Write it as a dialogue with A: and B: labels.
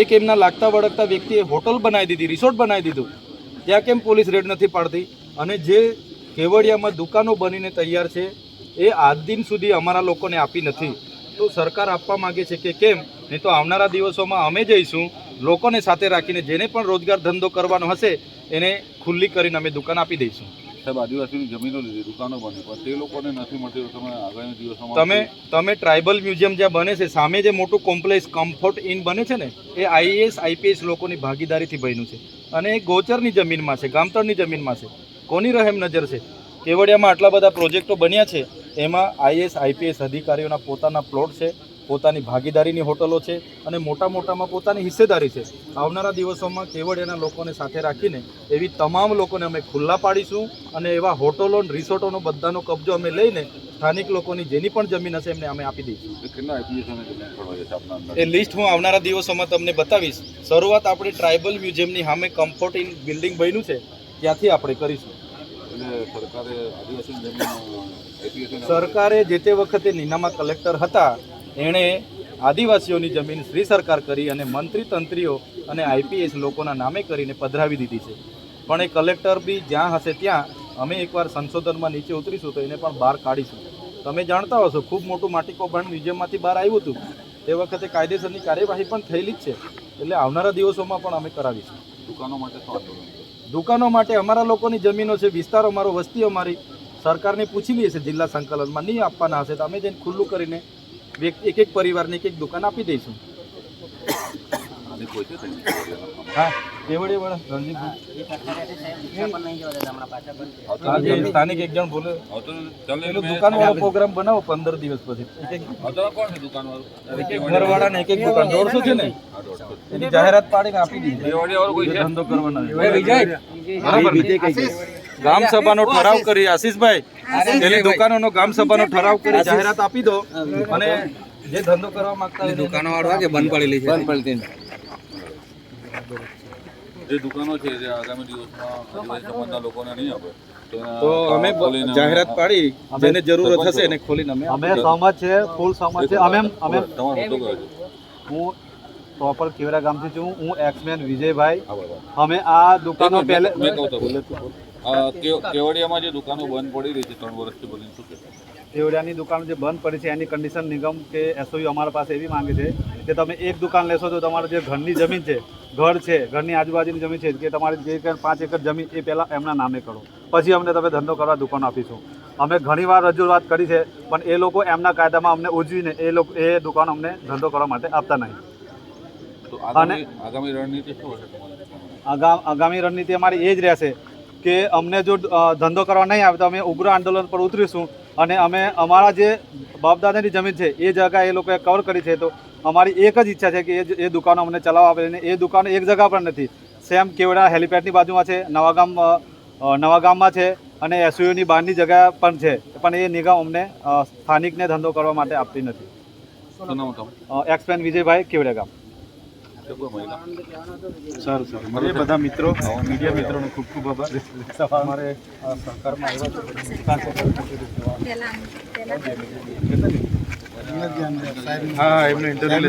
A: એક એમના લાગતા વળગતા વ્યક્તિએ હોટલ બનાવી દીધી, રિસોર્ટ બનાવી દીધું. ત્યાં કેમ પોલીસ રેડ નથી પાડતી? અને જે કેવડિયામાં દુકાનો બનીને તૈયાર છે, એ આજ દિન સુધી અમારા લોકોને આપી નથી. તો સરકાર આપવા માંગે છે કે કેમ? નહીં તો આવનારા દિવસોમાં અમે જઈશું, લોકોને સાથે રાખીને જેને પણ રોજગાર ધંધો કરવાનો હશે, એને ખુલ્લી કરીને અમે દુકાન આપી દઈશું.
B: સાહેબ આદિવાસીની જમીનો લીધી દુકાનો બની પણ તે લોકોને નથી મળતી તમે આગામી દિવસોમાં
A: તમે તમે ટ્રાઇબલ મ્યુઝિયમ જ્યાં બને છે સામે જે મોટું કોમ્પ્લેક્સ કમ્ફર્ટ ઇન બને છે ને એ આઈએએસ આઈપીએસ લોકોની ભાગીદારીથી બન્યું છે. અને એ ગોચરની જમીનમાં છે ગામતળની જમીનમાં છે. કોની રહેમ નજર છે? કેવડિયામાં આટલા બધા પ્રોજેક્ટો બન્યા છે એમાં આઈએએસ આઈપીએસ અધિકારીઓના પોતાના પ્લોટ છે પોતાની ભાગીદારીની હોટલો છે અને મોટા મોટામાં પોતાની હિસ્સેદારી છે. આવનારા દિવસોમાં કેવડિયાના લોકોને સાથે રાખીને એવી તમામ લોકોને અમે ખુલ્લા પાડીશું અને એવા હોટલો રિસોર્ટોનો બધાનો કબજો અમે લઈને સ્થાનિક લોકોની જેની પણ જમીન હશે એમને અમે આપી દઈશું.
B: એ
A: લિસ્ટ હું આવનારા દિવસોમાં તમને બતાવીશ. શરૂઆત આપણે ટ્રાઇબલ મ્યુઝિયમની સામે કમ્ફર્ટ ઇન બિલ્ડિંગ બન્યું છે. ત્યાંથી આપણે કરીશું.
B: સરકારે
A: જે તે વખતે નીનામાં કલેક્ટર હતા એણે આદિવાસીઓની જમીન શ્રી સરકાર કરી અને મંત્રી તંત્રીઓ અને આઈપીએસ લોકોના નામે કરીને પધરાવી દીધી છે. પણ એ કલેક્ટર બી જ્યાં હશે ત્યાં અમે એકવાર સંશોધનમાં નીચે ઉતરીશું તો એને પણ બહાર કાઢીશું. તમે જાણતા હશો ખૂબ મોટું માટી કૌભાંડ મ્યુઝિયમમાંથી બહાર આવ્યું હતું. તે વખતે કાયદેસરની કાર્યવાહી પણ થયેલી જ છે. એટલે આવનારા દિવસોમાં પણ અમે કરાવીશું.
B: દુકાનો માટે?
A: દુકાનો માટે અમારા લોકોની જમીનો છે વિસ્તાર અમારો વસ્તી અમારી સરકારને પૂછી લઈએ છે જિલ્લા સંકલનમાં નહીં આપવાના હશે તો અમે જઈને ખુલ્લું કરીને એક એક પરિવારને એક એક દુકાન આપી દઈશું? હા કેવડે વડે રણજીતભાઈ? સ્થાનિક એક જણ બોલે પેલું
B: ચાલો
A: દુકાન વાળો પ્રોગ્રામ બનાવો પંદર દિવસ પછી.
B: છે દુકાનવાળો?
A: એક એક ઘરવાળાને એક એક દુકાન. દોઢસો છે ને? એની જાહેરાત પાડીને આપી દીધી? ધંધો કરવાનો ને? ગામ સભાનો ઠરાવ કરી આશીષભાઈ. પેલી દુકાનોનો ગામ સભાનો ઠરાવ કરી જાહેરાત આપી દો. અને જે ધંધો કરવા માંગતા હોય
C: દુકાનો વાળો કે બંધ પડેલી છે? બંધ પડેલી.
B: જે દુકાનો છે જે આગામી દિવસમાં સમાજના લોકોને નહીં આપે તો
A: અમે જાહેરાત પાડી જેને જરૂર હશે એને ખોલીને અમે
D: અમે સહમત છે ફૂલ સહમત છે. અમે અમે હું પ્રોપર કેવરા ગામથી છું. હું એક્સમેન વિજયભાઈ. અમે આ દુકાનો પહેલે
B: કેવડિયામાં જે દુકાનો બંધ પડી રહી છે ત્રણ વર્ષથી બની શું
D: કેવડિયાની દુકાન જે બંધ પડી છે એની કન્ડિશન નિગમ કે એસઓયુ અમારા પાસે એવી માંગે છે કે તમે એક દુકાન લેશો તો તમારે જે ઘરની જમીન છે ઘર છે ઘરની આજુબાજુની જમીન છે કે તમારી જે કંઈ પાંચ એકર જમીન એ પહેલાં એમના નામે કરો. પછી અમને તમે ધંધો કરવા દુકાન આપીશું. અમે ઘણીવાર રજૂઆત કરી છે પણ એ લોકો એમના કાયદામાં અમને ઉજવીને એ લોકો એ દુકાન અમને ધંધો કરવા માટે આપતા નહીં.
B: અને આગામી રણનીતિ શું હશે
D: આગામી રણનીતિ અમારી એ જ રહેશે કે અમને જો ધંધો કરવા નહીં આવે તો અમે ઉગ્ર આંદોલન પર ઉતરીશું અને અમે અમારા જે બાપદાદાની જમીન છે એ જગ્યા એ લોકોએ કવર કરી છે તો અમારી એક જ ઈચ્છા છે કે એ એ દુકાનો અમને ચલાવવા આપે અને એ દુકાનો એક જગ્યા પર નથી. સેમ કેવડા હેલિપેડની બાજુમાં છે નવાગામ નવાગામમાં છે અને એસયુની બહારની જગ્યા પણ છે પણ એ નિગમ અમને સ્થાનિકને ધંધો કરવા માટે આપતી નથી. એક્સપેન વિજયભાઈ કેવડા ગામ.
A: સારું સારું. મારે બધા મિત્રો મીડિયા મિત્રોનો ખૂબ ખૂબ આભાર. અમારે સહકારમાં આવ્યા છે હા એમને ઇન્ટરવ્યુ